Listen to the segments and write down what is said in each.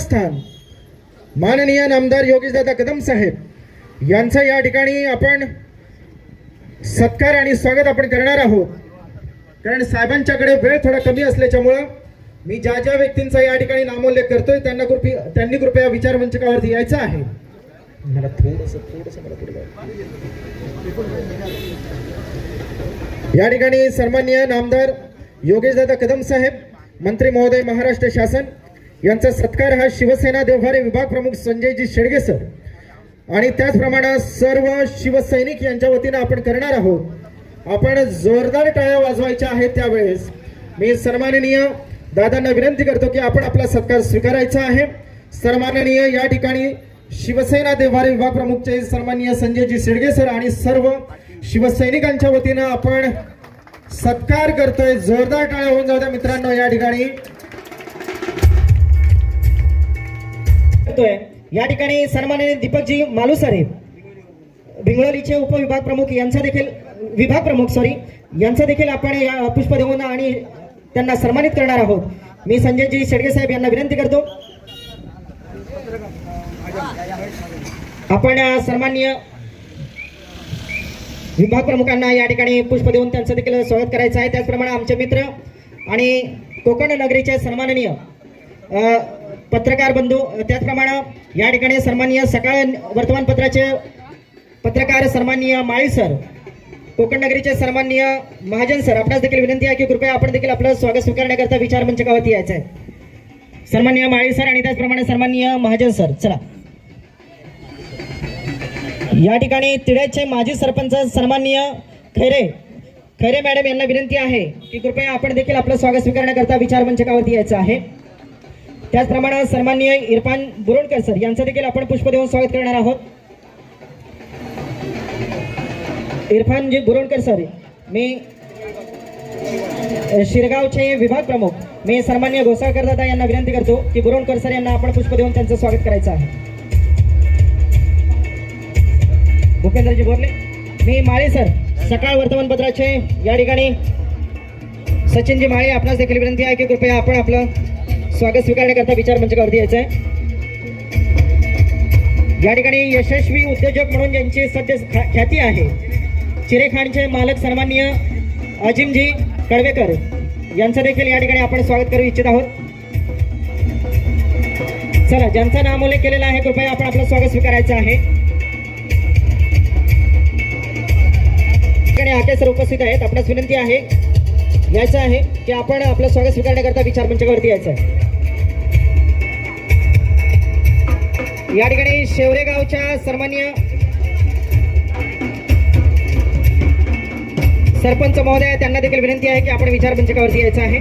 स्थान माननीय नामदार योगेशदादा कदम साहेब यांचा या ठिकाणी आपण सत्कार आणि स्वागत आपण करणार आहोत. कारण साहेबांच्याकडे वेळ थोडा कमी असल्याच्यामुळं मी ज्या ज्या व्यक्तींचा या ठिकाणी नामोल्लेख करतोय त्यांना कृपी त्यांनी कृपया विचार मंचकावरती यायचं आहे. मला थोडस थोडस मला या ठिकाणी सन्माननीय नामदार योगेशदादा कदम साहेब मंत्री महोदय महाराष्ट्र शासन यांचा सत्कार हा शिवसेना देवघारे विभाग प्रमुख संजयजी शेडगे सर. आणि त्याचप्रमाणे सर्व शिवसैनिक यांच्या वतीनं आपण करणार आहोत. आपण जोरदार टाळ्या वाजवायच्या आहेत त्यावेळेस. मी सन्माननीय दादांना विनंती करतो की आपण आपला सत्कार स्वीकारायचा आहे. सन्माननीय या ठिकाणी शिवसेना देवघारे विभाग प्रमुखचे सन्माननीय संजयजी शेडगे सर आणि सर्व शिवसैनिकांच्या वतीनं आपण सत्कार करतोय. जोरदार टाळ्या होऊन जाऊ द्या मित्रांनो या ठिकाणी. करतोय. या ठिकाणी सन्माननीय दीपकजी मालुसरे बिंगळोलीचे उपविभाग प्रमुख यांचा देखील विभाग प्रमुख सॉरी यांचा देखील आपण या पुष्प देऊन आणि त्यांना सन्मानित करणार आहोत. मी संजयजी शेडगे साहेब यांना विनंती करतो. आपण अ, सन्माननीय विभाग प्रमुखांना या ठिकाणी पुष्प देऊन त्यांचं देखील स्वागत करायचं आहे. त्याचप्रमाणे आमचे मित्र आणि कोकण नगरीचे सन्माननीय पत्रकार बंधू त्याचप्रमाणे या ठिकाणी सन्माननीय सकाळ वर्तमानपत्राचे पत्रकार सन्माननीय माळी सर कोकण नगरीचे सन्माननीय महाजन सर आपणास देखील विनंती आहे की कृपया आपण देखील आपलं स्वागत स्वीकारण्याकरता विचार मंचकावरती यायचं आहे. सन्माननीय माळी सर आणि त्याचप्रमाणे सन्माननीय महाजन सर. चला. या ठिकाणी तिड्याचे माजी सरपंच सन्माननीय खैरे खैरे मॅडम यांना विनंती आहे की कृपया आपण देखील आपलं स्वागत स्वीकारण्याकरता विचार मंचकावरती यायचं आहे. त्याचप्रमाणे सन्माननीय इरफान बुरोणकर सर यांचं देखील आपण पुष्प देऊन स्वागत करणार आहोत. इरफान जी बुरोणकर सर मी शिरगावचे विभाग प्रमुख मी सन्मान्य घोसाळकर दादा यांना विनंती करतो की बुरोणकर सर यांना आपण पुष्प देऊन त्यांचं स्वागत करायचं आहे. भूपेंद्रजी बोरले मी माळे सर सकाळ वर्तमानपत्राचे या ठिकाणी सचिनजी माळे आपणास देखील विनंती आहे की कृपया आपण आपलं स्वागत स्वीकारण्याकरता विचार मंचकावरती यायचं आहे या ठिकाणी यशस्वी उद्योजक म्हणून ज्यांची सध्या ख्या- ख्याती आहे चिरेखानचे मालक सन्माननीय अजिमजी कडवेकर यांचं देखील या ठिकाणी आपण स्वागत करू इच्छित आहोत. चला ज्यांचा नामोल्लेख केलेला आहे कृपया आपण आपलं स्वागत स्वीकारायचं आहे. ठिकाणी आके सर उपस्थित आहेत. आपणास विनंती आहे यायचं आहे की आपण आपलं स्वागत स्वीकारण्याकरता विचार मंचावरती यायचं आहे. या ठिकाणी शेवरे गावच्या सन्मान्य सरपंच महोदय त्यांना देखील विनंती आहे की आपण विचार मंचकावरती यायचं आहे.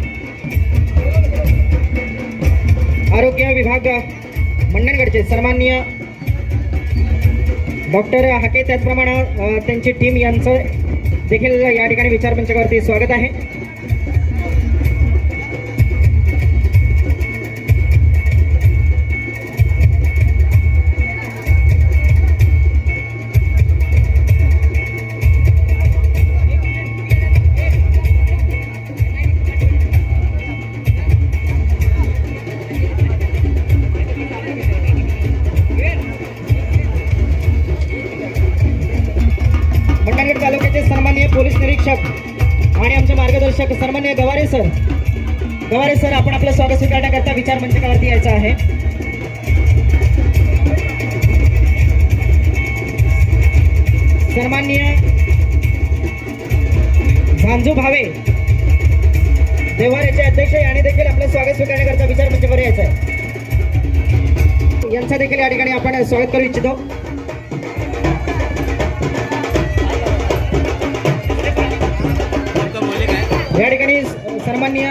आरोग्य विभाग मंडणगडचे सन्माननीय डॉक्टर हाके त्याचप्रमाणे त्यांची टीम यांचं देखील या ठिकाणी विचार मंचावरती स्वागत आहे. देवाऱ्याचे अध्यक्ष यांनी देखील आपलं स्वागत स्वीकारण्याकरता विचार म्हणजे मंचावर यायचं आहे. यांचा देखील या ठिकाणी आपण स्वागत करू इच्छितो. या ठिकाणी सन्माननीय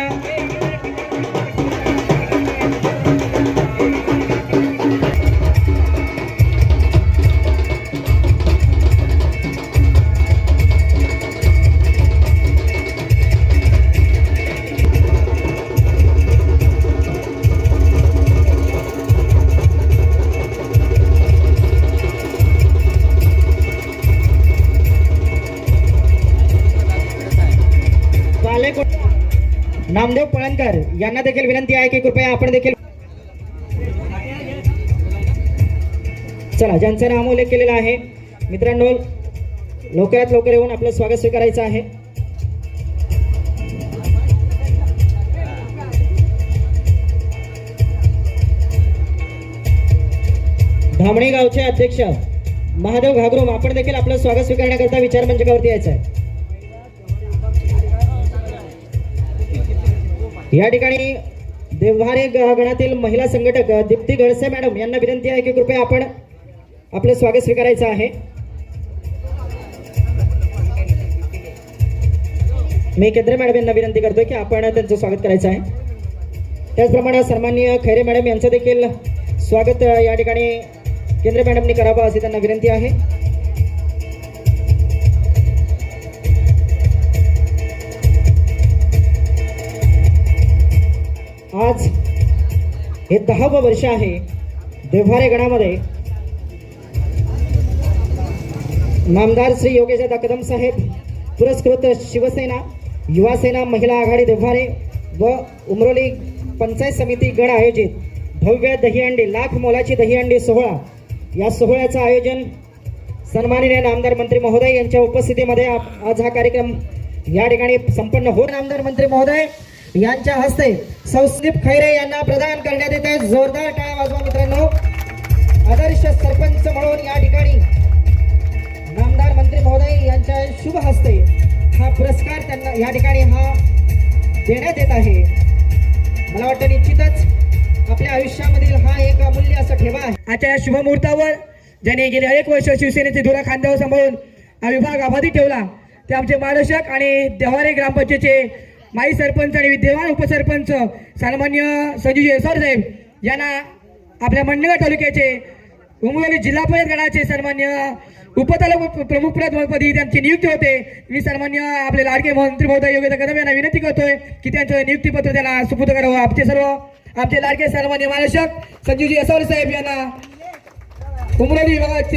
नामदेव पळणकर यांना देखील विनंती आहे की कृपया आपण देखील चला ज्यांचं नाम उल्लेख केलेला आहे मित्रांनो लवकरात लवकर येऊन आपलं स्वागत स्वीकारायचं आहे. धामणे गावचे अध्यक्ष महादेव घागरोम आपण देखील आपलं स्वागत स्वीकारण्याकरता विचार मंचकावरती यायचं आहे. या ठिकाणी देवहारे ग- गणातील महिला संघटक दीप्ती गडसे मॅडम यांना विनंती आहे की कृपया आपण आपलं स्वागत स्वीकारायचं आहे. मी केंद्रे मॅडम यांना विनंती करतोय की आपण त्यांचं स्वागत करायचं आहे. त्याचप्रमाणे सन्मान्य खैरे मॅडम यांचं देखील स्वागत या ठिकाणी केंद्रे मॅडमनी करावं अशी त्यांना विनंती आहे. आज हे दहावं वर्ष आहे देव्हारे गणामध्ये. नामदार श्री योगेशदा कदम साहेब पुरस्कृत शिवसेना युवासेना महिला आघाडी देव्हारे व उमरोली पंचायत समिती गण आयोजित भव्य दहीहंडी लाख मोलाची दहीहंडी सोहळा. या सोहळ्याचं आयोजन सन्माननीय नामदार मंत्री महोदय यांच्या उपस्थितीमध्ये आज हा कार्यक्रम या ठिकाणी संपन्न होत नामदार मंत्री महोदय यांच्या हस्ते सौदीप खैरे यांना प्रदान करण्यात येत आहे. जोरदार टाळ्या वाजवा मित्रांनो. आदर्श सरपंच म्हणून या ठिकाणी नामदार मंत्री महोदय यांच्या शुभ हस्ते हा पुरस्कार त्यांना या ठिकाणी हा देण्यात येत आहे. मला वाटतं निश्चितच आपल्या आयुष्यामधील हा एक अमूल्य असा ठेवा आहे. आजच्या या शुभमुहूर्तावर ज्याने गेले अनेक वर्ष शिवसेनेचे धुरा खांद्यावर सांभाळून हा विभाग आबादी ठेवला. ते आमचे मार्गदर्शक आणि देवारे ग्रामपंचायतीचे माई सरपंच आणि विद्यमान उपसरपंच सन्मान्य संजू येसर साहेब यांना आपल्या मंडणगड तालुक्याचे उमरली जिल्हा परिषद गणाचे सन्मान्य उपतालुका प्रमुख पदी त्यांची नियुक्ती होते. मी सन्मान्य आपले लाडके मंत्री महोदय योगेंद्र कदम यांना विनंती करतोय की त्यांचं नियुक्तीपत्र त्यांना सुपूर्द करावं. आमचे सर्व आमचे लाडके सन्मान्य मार्गदर्शक संजूजी येसर साहेब यांना उमराली विभागात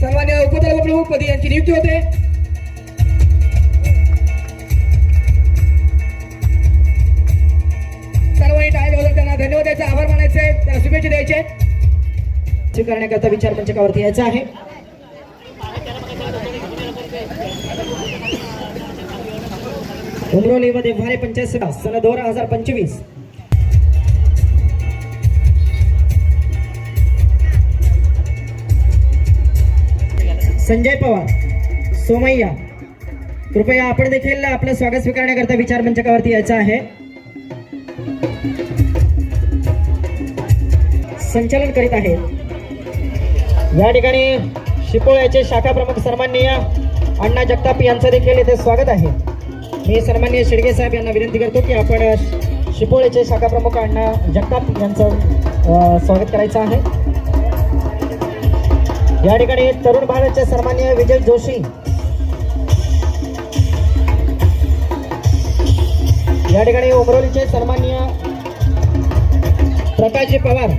सन्मान्य उपतालुका प्रमुख पदी यांची नियुक्ती होते. सर्वांनी टाळ्या वाजवून त्यांना धन्यवाद द्यायचे आभार मानायचे त्यांना शुभेच्छा द्यायचे. स्वीकारण्याकरता विचार पंचकावरती यायचा आहे. उमरोली मध्ये भारे पंचायत सभा सन दोन हजार पंचवीस. संजय पवार सोमय्या कृपया आपण देखील आपलं स्वागत स्वीकारण्याकरता विचार मंचकावरती यायचं आहे. संचालन करीत आहेत. या ठिकाणी शिपोळ्याचे शाखा प्रमुख सन्माननीय अण्णा जगताप यांचं देखील येथे स्वागत आहे. मी सन्माननीय शिडगे साहेब यांना विनंती करतो की आपण शिपोळ्याचे शाखा प्रमुख अण्णा जगताप यांचं स्वागत करायचं आहे. या ठिकाणी तरुण भारतचे सन्माननीय विजय जोशी. या ठिकाणी उमरोलीचे सन्माननीय प्रकाशजी पवार.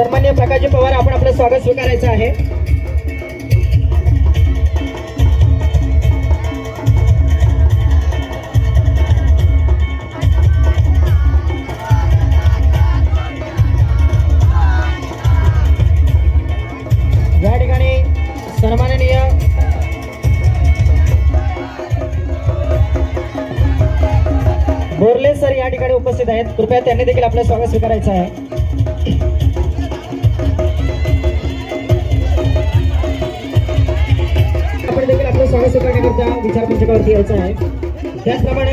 सन्मान्य प्रकाशजी पवार आपण आपलं स्वागत स्वीकारायचं आहे. या ठिकाणी सन्माननीय बोरले सर या ठिकाणी उपस्थित आहेत. कृपया त्यांनी देखील आपलं स्वागत स्वीकारायचं आहे. देखील आपलं विचार मंचकावरती यायचा आहे. त्याचप्रमाणे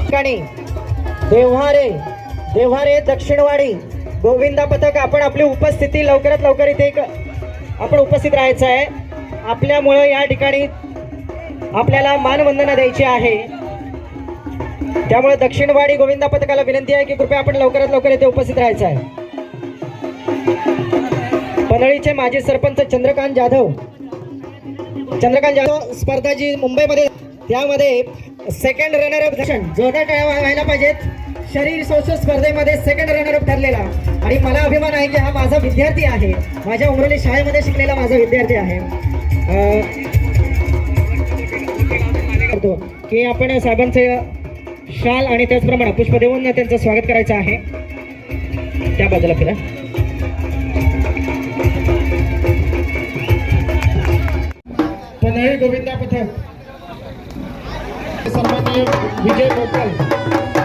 ठिकाणी देव्हारे देव्हारे दक्षिणवाडी गोविंदा पथक आपण आपली उपस्थिती लवकरात लवकर इथे एक आपण उपस्थित राहायचं आहे. आपल्यामुळं या ठिकाणी आपल्याला मानवंदना द्यायची आहे. त्यामुळे दक्षिणवाडी गोविंदा पथकाला विनंती आहे की कृपया आपण लवकरात लवकर इथे उपस्थित राहायचं आहे. पनळीचे माजी सरपंच चंद्रकांत जाधव. चंद्रकांत जाधव स्पर्धा जी मुंबईमध्ये त्यामध्ये सेकंड रनर अप दर्शन. जोरदार टाळ्या व्हायला पाहिजेत. शरीर सोशल स्पर्धेमध्ये सेकंड रनर अप ठरलेला. आणि मला अभिमान आहे की हा माझा विद्यार्थी आहे. माझ्या उमरली शाळेमध्ये शिकलेला माझा विद्यार्थी आहे. करतो. की आपण साहेबांचं शाल आणि त्याचप्रमाणे पुष्प देऊन त्यांचं स्वागत करायचं आहे. त्या बाजूला फिरा पन्हाळी गोविंदा पथक सन्माननीय विजय गोपाल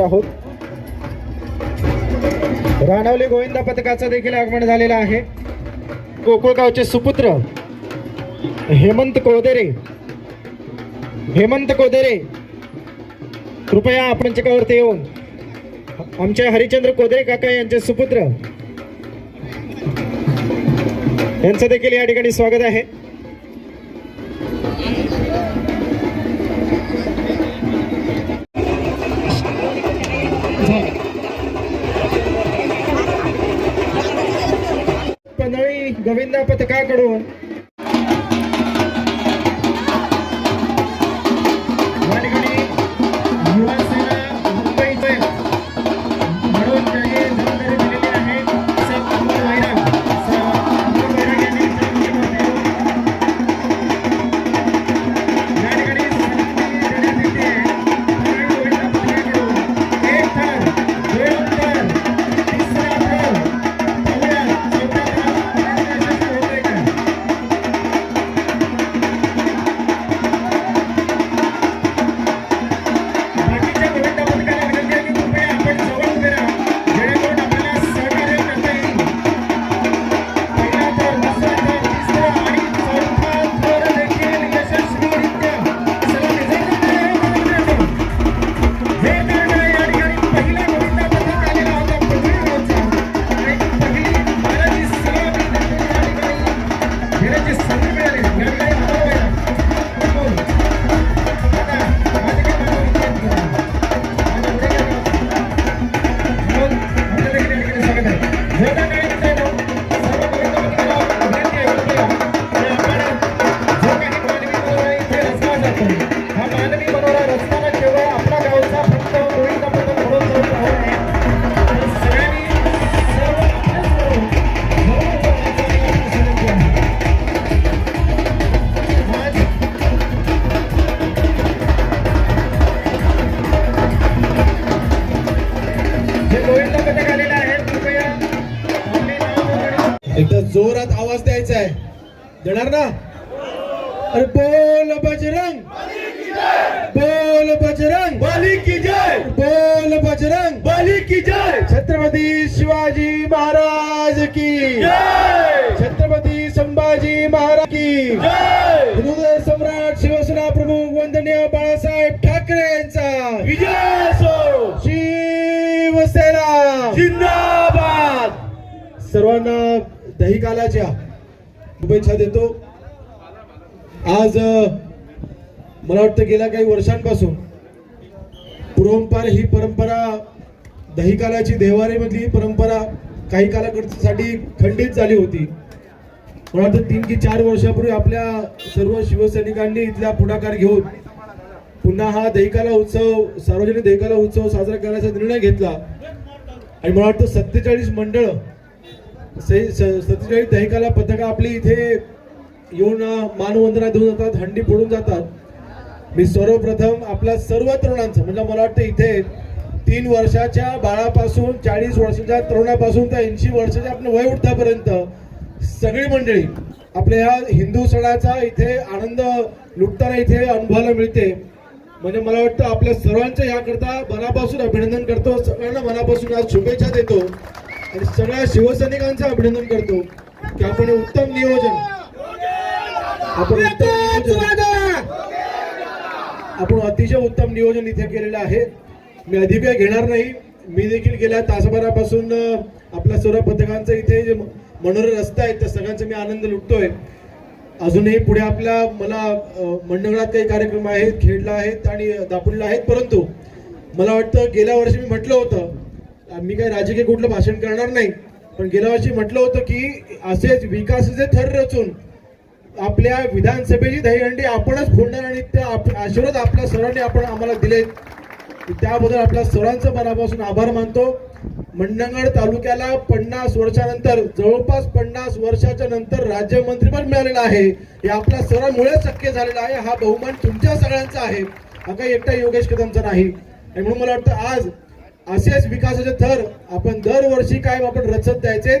आहोत. राणावली गोविंदा पथकाचं देखील आगमन झालेलं आहे. कोकुळगावचे सुपुत्र हेमंत कोदेरे. हेमंत कोदेरे कृपया आपण चिकावरती येऊन आमचे हरिचंद्र कोदेरे काका यांचे सुपुत्र यांचं देखील या ठिकाणी स्वागत आहे. गोविंदा पथकाकडून जोरात आवाज द्यायचा आहे. देणार ना? अरे बोल बजरंग. बोल बजरंग. बली की जय. बोल बजरंग. बली की जय. छत्रपती शिवाजी महाराज की. जय. छत्रपती संभाजी महाराज की. जय. हृदय सम्राट शिवसेना प्रमुख वंदनीय बाळासाहेब ठाकरे यांचा. विजय असो. शिवसेना. जिंदाबाद. सर्वांना दहिकालाच्या शुभेच्छा देतो. आज मला वाटतं गेल्या काही वर्षांपासून पूर्वंपार ही परंपरा दहिकालाची देवारीमधली ही परंपरा काही कालासाठी खंडित झाली होती. मला वाटतं तीन की चार वर्षापूर्वी आपल्या सर्व शिवसैनिकांनी इथला पुढाकार घेऊन पुन्हा हा दहिकाला उत्सव सार्वजनिक दहिकाला उत्सव साजरा करण्याचा निर्णय घेतला. आणि मला वाटतं सत्तेचाळीस मंडळ सत्तेचाळीस दहिकाला पथकं आपली इथे येऊन मानवंदना देऊन जातात हंडी फोडून जातात. मी सर्वप्रथम आपल्या सर्व तरुणांचं म्हणजे मला वाटतं इथे तीन वर्षाच्या बाळापासून चाळीस वर्षाच्या तरुणापासून तर ऐंशी वर्षाच्या आपल्या वय उठतापर्यंत सगळी मंडळी आपल्या ह्या हिंदू सणाचा इथे आनंद लुटताना इथे अनुभवायला मिळते. म्हणजे मला वाटतं आपल्या सर्वांचं याकरता मनापासून अभिनंदन करतो. सगळ्यांना मनापासून आज शुभेच्छा देतो. आणि सगळ्या शिवसैनिकांचं अभिनंदन करतो की आपण उत्तम नियोजन आपण आपण अतिशय उत्तम नियोजन इथे केलेलं आहे. मी अधिक घेणार नाही. मी देखील गेल्या तासभरापासून आपल्या सर्व पथकांचं इथे जे मनोरम रस्ता आहेत त्या सगळ्यांचा मी आनंद लुटतोय. अजूनही पुढे आपल्या मला मंडळात काही कार्यक्रम आहेत खेडला आहेत आणि दापोलीला आहेत परंतु मला वाटतं गेल्या वर्षी मी म्हटलं होतं मी काही राजकीय कुठलं भाषण करणार नाही. पण गेल्या वर्षी म्हटलं होतं की असेच विकासाचे थर रचून आपल्या विधानसभेची दहीहंडी आपणच फोडणार आणि त्या आशीर्वाद आपल्या सरांनी आपण आम्हाला दिले त्याबद्दल आपल्या सरांचं मनापासून आभार मानतो. मंडणगड तालुक्याला पन्नास वर्षानंतर जवळपास पन्नास वर्षाच्या नंतर राज्यमंत्री पण मिळालेलं आहे. हे आपल्या सरांमुळेच शक्य झालेलं आहे. हा बहुमान तुमच्या सगळ्यांचा आहे. हा काही एकटा योगेश कदमचा नाही. आणि म्हणून मला वाटतं आज असेच विकासाचे थर आपण दरवर्षी कायम आपण रचत द्यायचे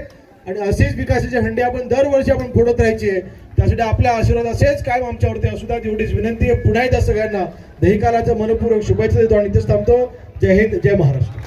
आणि असेच विकासाचे हंडे आपण दरवर्षी आपण फोडत राहायचे. त्यासाठी आपल्या आशीर्वाद असेच कायम आमच्यावरती असू द्या. एवढीच विनंती आहे. पुन्हा एकदा सगळ्यांना. दहिकालाचं मनपूर्वक शुभेच्छा देतो आणि इथेच थांबतो. जय हिंद जय महाराष्ट्र.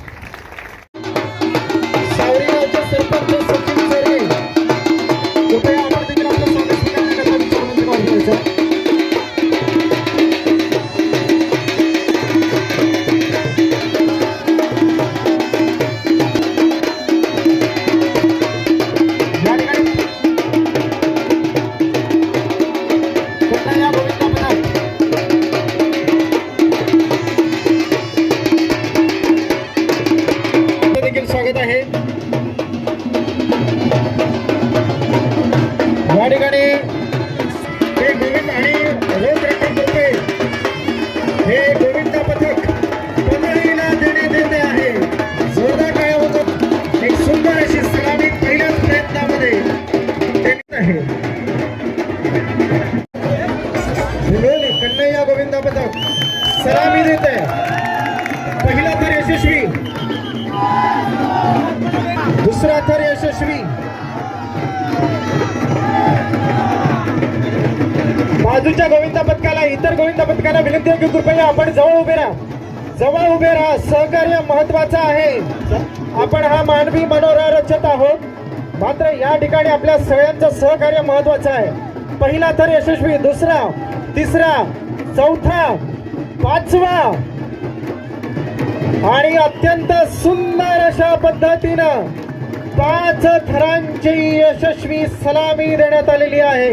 पहिला थर यशस्वी. दुसरा थर यशस्वी. बाजूच्या गोविंदा पथकाला इतर गोविंदा पथकाला विनंती आहे की कृपया आपण जवळ उभे राहा. जवळ उभे राहा. सहकार्य महत्वाचं आहे. आपण हा मानवी मनोरा रचत आहोत. मात्र या ठिकाणी आपल्या सगळ्यांचं सहकार्य महत्वाचं आहे. पहिला थर यशस्वी दुसरा तिसरा चौथा पाचवा आणि अत्यंत सुंदर अशा पद्धतीनं पाच थरांची यशस्वी सलामी देण्यात आलेली आहे.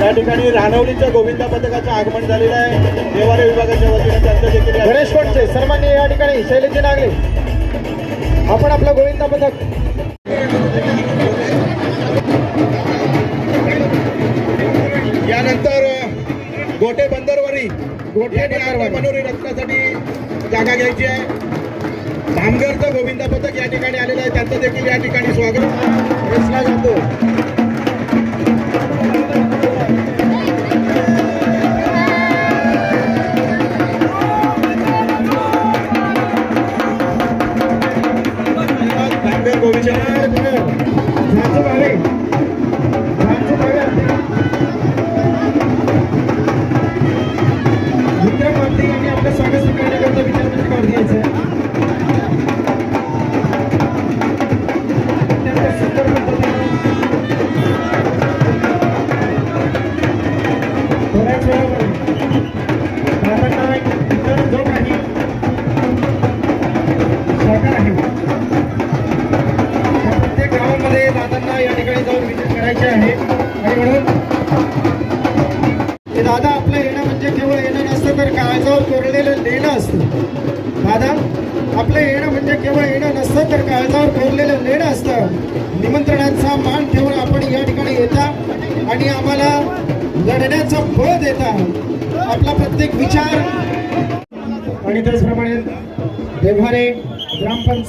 या ठिकाणी रानवलीच्या गोविंदा पथकाचं आगमन झालेलं आहे. देवारे विभागाच्या वतीने त्यांचं देखील गणेश कोटचे सन्मान्य या ठिकाणी शैलेजी नागले. आपण आपलं गोविंदा पथक मनोरी रत्नासाठी जागा घ्यायची आहे. भामगरचं गोविंदा पथक या ठिकाणी आलेलं आहे. त्यांचं देखील या ठिकाणी स्वागत. रचला जातो.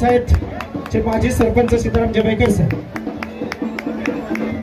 देव्हारे ग्रामपंचायतचे माजी सरपंच सीताराम जबेकर साहेब.